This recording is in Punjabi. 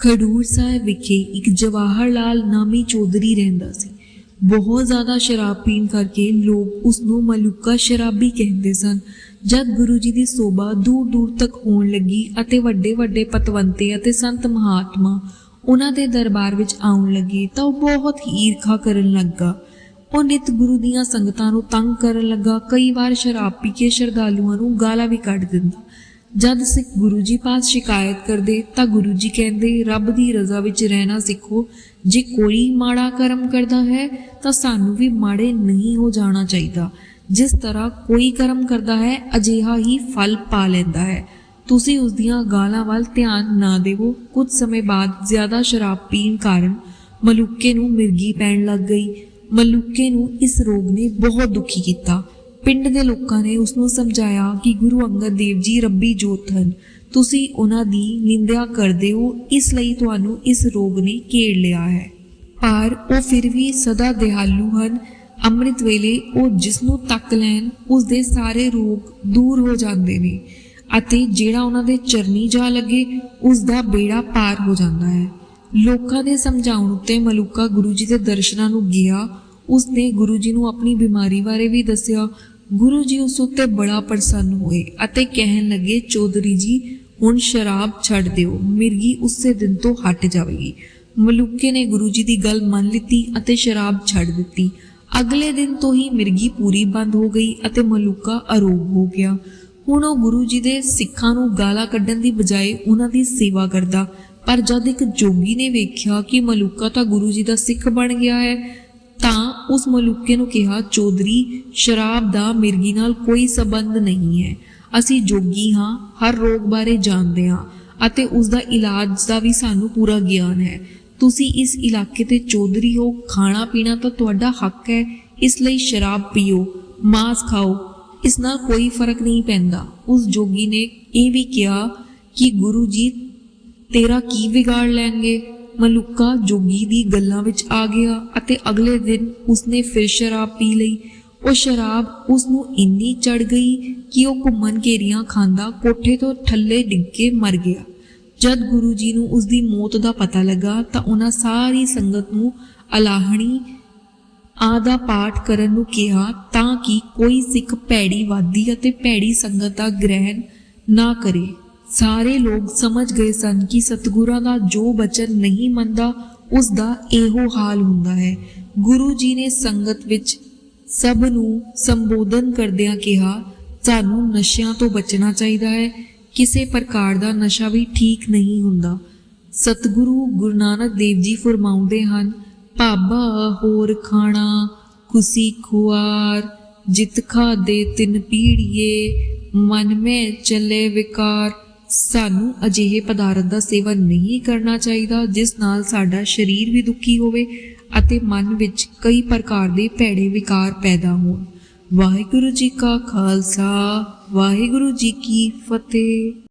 ਖਡੂਰ ਸਾਹਿਬ ਵਿਖੇ ਇੱਕ ਜਵਾਹਰ ਲਾਲ ਨਾਮੀ ਚੌਧਰੀ ਰਹਿੰਦਾ ਸੀ। ਬਹੁਤ ਜ਼ਿਆਦਾ ਸ਼ਰਾਬ ਪੀਣ ਕਰਕੇ ਲੋਕ ਉਸ ਨੂੰ ਮਲੂਕਾ ਸ਼ਰਾਬੀ ਕਹਿੰਦੇ ਸਨ। ਜਦ ਗੁਰੂ ਜੀ ਦੀ ਸੋਭਾ ਦੂਰ ਦੂਰ ਤੱਕ ਹੋਣ ਲੱਗੀ ਅਤੇ ਵੱਡੇ ਵੱਡੇ ਪਤਵੰਤੇ ਅਤੇ ਸੰਤ ਮਹਾਤਮਾ ਉਹਨਾਂ ਦੇ ਦਰਬਾਰ ਵਿੱਚ ਆਉਣ ਲੱਗੇ ਤਾਂ ਉਹ ਬਹੁਤ ਹੀ ਈਰਖਾ ਕਰਨ ਲੱਗਾ। ਉਹ ਨਿਤ ਗੁਰੂ ਦੀਆਂ ਸੰਗਤਾਂ ਨੂੰ ਤੰਗ ਕਰਨ ਲੱਗਾ। ਕਈ ਵਾਰ ਸ਼ਰਾਬ ਪੀ ਕੇ ਸ਼ਰਧਾਲੂਆਂ ਨੂੰ ਗਾਲਾਂ ਵੀ ਕੱਢ ਦਿੰਦਾ। ਜਦ ਸਿੱਖ ਗੁਰੂ ਜੀ ਪਾਸ ਸ਼ਿਕਾਇਤ ਕਰਦੇ, ਤਾਂ ਗੁਰੂ ਜੀ ਕਹਿੰਦੇ, ਰੱਬ ਦੀ ਰਜ਼ਾ ਵਿੱਚ ਰਹਿਣਾ ਸਿੱਖੋ। ਜੇ ਕੋਈ ਮਾੜਾ ਕਰਮ ਕਰਦਾ ਹੈ, ਤਾਂ ਸਾਨੂੰ ਵੀ ਮਾੜੇ ਨਹੀਂ ਹੋ ਜਾਣਾ ਚਾਹੀਦਾ। ਜਿਸ ਤਰ੍ਹਾਂ ਕੋਈ ਕਰਮ ਕਰਦਾ ਹੈ, ਅਜਿਹਾ ਹੀ ਫਲ ਪਾ ਲੈਂਦਾ ਹੈ। ਤੁਸੀਂ ਉਸ ਦੀਆਂ ਗਾਲਾਂ ਵੱਲ ਧਿਆਨ ਨਾ ਦੇਵੋ। ਕੁਝ ਸਮੇਂ ਬਾਅਦ ਜ਼ਿਆਦਾ ਸ਼ਰਾਬ ਪੀਣ ਕਾਰਨ ਮਲੂਕੇ ਨੂੰ ਮਿਰਗੀ ਪੈਣ ਲੱਗ ਗਈ। ਮਲੂਕੇ ਨੂੰ ਇਸ ਰੋਗ ਨੇ ਬਹੁਤ ਦੁਖੀ ਕੀਤਾ। ਪਿੰਡ ਦੇ ਲੋਕਾਂ ਨੇ ਉਸ ਨੂੰ ਸਮਝਾਇਆ ਕਿ ਗੁਰੂ ਅੰਗਦ ਦੇਵ ਜੀ ਰੱਬੀ ਜੋਤ ਹਨ। ਤੁਸੀਂ ਉਹਨਾਂ ਦੀ ਨਿੰਦਿਆ ਕਰਦੇ ਹੋ, ਇਸ ਲਈ ਤੁਹਾਨੂੰ ਇਸ ਰੋਗ ਨੇ ਘੇਰ ਲਿਆ ਹੈ। ਪਰ ਉਹ ਫਿਰ ਵੀ ਸਦਾ ਦਿਹਾਲੂ ਹਨ। ਅੰਮ੍ਰਿਤ ਵੇਲੇ ਉਹ ਜਿਸ ਨੂੰ ਤੱਕ ਲੈਣ ਉਸ ਦੇ ਸਾਰੇ ਰੋਗ ਦੂਰ ਹੋ ਜਾਂਦੇ ਨੇ ਅਤੇ ਜਿਹੜਾ ਉਹਨਾਂ ਦੇ ਚਰਨੀ ਜਾ ਲੱਗੇ ਉਸ ਦਾ ਬੇੜਾ ਪਾਰ ਹੋ ਜਾਂਦਾ ਹੈ। ਲੋਕਾਂ ਦੇ ਸਮਝਾਉਣ ਉੱਤੇ ਮਲੂਕਾ ਗੁਰੂ ਜੀ ਦੇ ਦਰਸ਼ਨਾਂ ਨੂੰ ਗਿਆ। ਉਸ ਨੇ ਗੁਰੂ ਜੀ ਨੂੰ ਆਪਣੀ ਬਿਮਾਰੀ ਬਾਰੇ ਵੀ ਦੱਸਿਆ। ਗੁਰੂ ਜੀ ਉਸ ਉੱਤੇ ਬੜਾ ਪ੍ਰਸੰਨ ਹੋਏ ਅਤੇ ਕਹਿਣ ਲੱਗੇ, ਚੌਧਰੀ ਜੀ, ਹੁਣ ਸ਼ਰਾਬ ਛੱਡ ਦਿਓ, ਮਿਰਗੀ ਉਸੇ ਦਿਨ ਤੋਂ ਹਟ ਜਾਵੇਗੀ। ਮਲੂਕੇ ਨੇ ਗੁਰੂ ਜੀ ਦੀ ਗੱਲ ਮੰਨ ਲਿੱਤੀ ਅਤੇ ਸ਼ਰਾਬ ਛੱਡ ਦਿੱਤੀ। ਅਗਲੇ ਦਿਨ ਤੋਂ ਹੀ ਮਿਰਗੀ ਪੂਰੀ ਬੰਦ ਹੋ ਗਈ ਅਤੇ ਮਲੂਕਾ ਅਰੋਗ ਹੋ ਗਿਆ। ਹੁਣ ਉਹ ਗੁਰੂ ਜੀ ਦੇ ਸਿੱਖਾਂ ਨੂੰ ਗਾਲਾਂ ਕੱਢਣ ਦੀ ਬਜਾਏ ਉਹਨਾਂ ਦੀ ਸੇਵਾ ਕਰਦਾ। ਪਰ ਜਦ ਇੱਕ ਜੋਗੀ ਨੇ ਵੇਖਿਆ ਕਿ ਮਲੂਕਾ ਤਾਂ ਗੁਰੂ ਜੀ ਦਾ ਸਿੱਖ ਬਣ ਗਿਆ ਹੈ ਤਾਂ ਉਸ ਮਲੂਕੇ ਨੂੰ ਕਿਹਾ, ਚੌਧਰੀ, ਸ਼ਰਾਬ ਦਾ ਮਿਰਗੀ ਨਾਲ ਕੋਈ ਸਬੰਧ ਨਹੀਂ ਹੈ। ਅਸੀਂ ਜੋਗੀ ਹਾਂ, ਹਰ ਰੋਗ ਬਾਰੇ ਜਾਣਦੇ ਹਾਂ ਅਤੇ ਉਸ ਦਾ ਇਲਾਜ ਦਾ ਵੀ ਸਾਨੂੰ ਪੂਰਾ ਗਿਆਨ ਹੈ। ਤੁਸੀਂ ਇਸ ਇਲਾਕੇ ਤੇ ਚੌਧਰੀ ਹੋ, ਖਾਣਾ ਪੀਣਾ ਤਾਂ ਤੁਹਾਡਾ ਹੱਕ ਹੈ। ਇਸ ਲਈ ਸ਼ਰਾਬ ਪੀਓ, ਮਾਸ ਖਾਓ, ਇਸ ਨਾਲ ਕੋਈ ਫ਼ਰਕ ਨਹੀਂ ਪੈਂਦਾ। ਉਸ ਜੋਗੀ ਨੇ ਇਹ ਵੀ ਕਿਹਾ ਕਿ, ਗੁਰੂ ਜੀ, ਤੇਰਾ ਕੀ ਵਿਗਾੜ ਲੈਣਗੇ? ਮਲੂਕਾ ਜੋਗੀ ਦੀ ਗੱਲਾਂ ਵਿੱਚ ਆ ਗਿਆ ਅਤੇ ਅਗਲੇ ਦਿਨ ਉਸਨੇ ਫਿਰ ਸ਼ਰਾਬ ਪੀ ਲਈ। ਉਹ ਸ਼ਰਾਬ ਉਸ ਨੂੰ ਇੰਨੀ ਚੜ ਗਈ ਕਿ ਉਹ ਘੁੰਮਣ ਘੇਰੀਆਂ ਖਾਂਦਾ ਕੋਠੇ ਤੋਂ ਥੱਲੇ ਡਿੱਗ ਕੇ ਮਰ ਗਿਆ। ਜਦ ਗੁਰੂ ਜੀ ਨੂੰ ਉਸ ਦੀ ਮੌਤ ਦਾ ਪਤਾ ਲੱਗਾ ਤਾਂ ਉਹਨਾਂ ਸਾਰੀ ਸੰਗਤ ਨੂੰ ਅਲਾਹਣੀ ਆਦਾ ਪਾਠ ਕਰਨ ਨੂੰ ਕਿਹਾ ਤਾਂ ਕਿ ਕੋਈ ਸਿੱਖ ਭੈੜੀ ਵਾਦੀ ਅਤੇ ਭੈੜੀ ਸੰਗਤ ਦਾ ਗ੍ਰਹਿਣ ਨਾ ਕਰੇ। ਸਾਰੇ ਲੋਕ ਸਮਝ ਗਏ ਸਨ ਕਿ ਸਤਿਗੁਰਾਂ ਦਾ ਜੋ ਬਚਨ ਨਹੀਂ ਮੰਨਦਾ, ਉਸ ਦਾ ਇਹੋ ਹਾਲ ਹੁੰਦਾ ਹੈ। ਗੁਰੂ ਜੀ ਨੇ ਸੰਗਤ ਵਿੱਚ ਸਭ ਨੂੰ ਸੰਬੋਧਨ ਕਰਦਿਆਂ ਕਿਹਾ ਸਾਨੂੰ ਨਸ਼ਿਆਂ ਤੋਂ ਬਚਣਾ ਚਾਹੀਦਾ ਹੈ। ਕਿਸੇ ਪ੍ਰਕਾਰ ਦਾ ਨਸ਼ਾ ਵੀ ਠੀਕ ਨਹੀਂ ਹੁੰਦਾ। ਸਤਿਗੁਰੂ ਗੁਰੂ ਨਾਨਕ ਦੇਵ ਜੀ ਫਰਮਾਉਂਦੇ ਹਨ, ਭਾਬਾ, ਹੋਰ ਖਾਣਾ, ਖੁਸੀ ਖੁਆਰ, ਜਿਤ ਖਾਦੇ ਤਿੰਨ ਪੀੜੀਏ, ਮਨ ਮੈਂ ਚਲੇ ਵਿਕਾਰ। ਸਾਨੂੰ ਅਜਿਹੇ ਪਦਾਰਥ ਦਾ ਸੇਵਨ ਨਹੀਂ ਕਰਨਾ ਚਾਹੀਦਾ, ਜਿਸ ਨਾਲ ਸਾਡਾ ਸਰੀਰ ਵੀ ਦੁਖੀ ਹੋਵੇ ਅਤੇ ਮਨ ਵਿੱਚ ਕਈ ਪ੍ਰਕਾਰ ਦੇ ਭੈੜੇ ਵਿਕਾਰ ਪੈਦਾ ਹੋਣ। ਵਾਹਿਗੁਰੂ ਜੀ ਕਾ ਖਾਲਸਾ, ਵਾਹਿਗੁਰੂ ਜੀ ਕੀ ਫਤਿਹ।